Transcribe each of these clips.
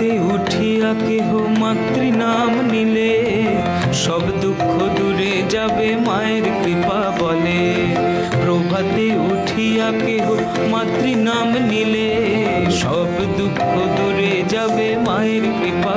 কেহ মাতৃনাম নিলে, সব দুঃখ দূরে যাবে মায়ের কৃপা বলে। প্রভাতে উঠিয়া কেহ মাতৃনাম নিলে, সব দুঃখ দূরে যাবে মায়ের কৃপা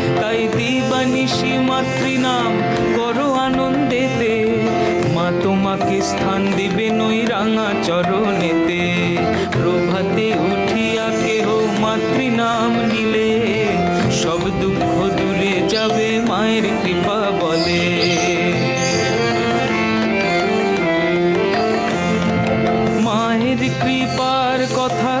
তাই মাতৃনাম করো আনন্দেতে। মা তোমাকে স্থান দিবে নই রাঙা চরণেতে। প্রভাতে উঠিয়া কেহ মাতৃনাম নিলে। সব দুঃখ দূরে যাবে মায়ের কৃপা বলে। মায়ের কৃপার কথা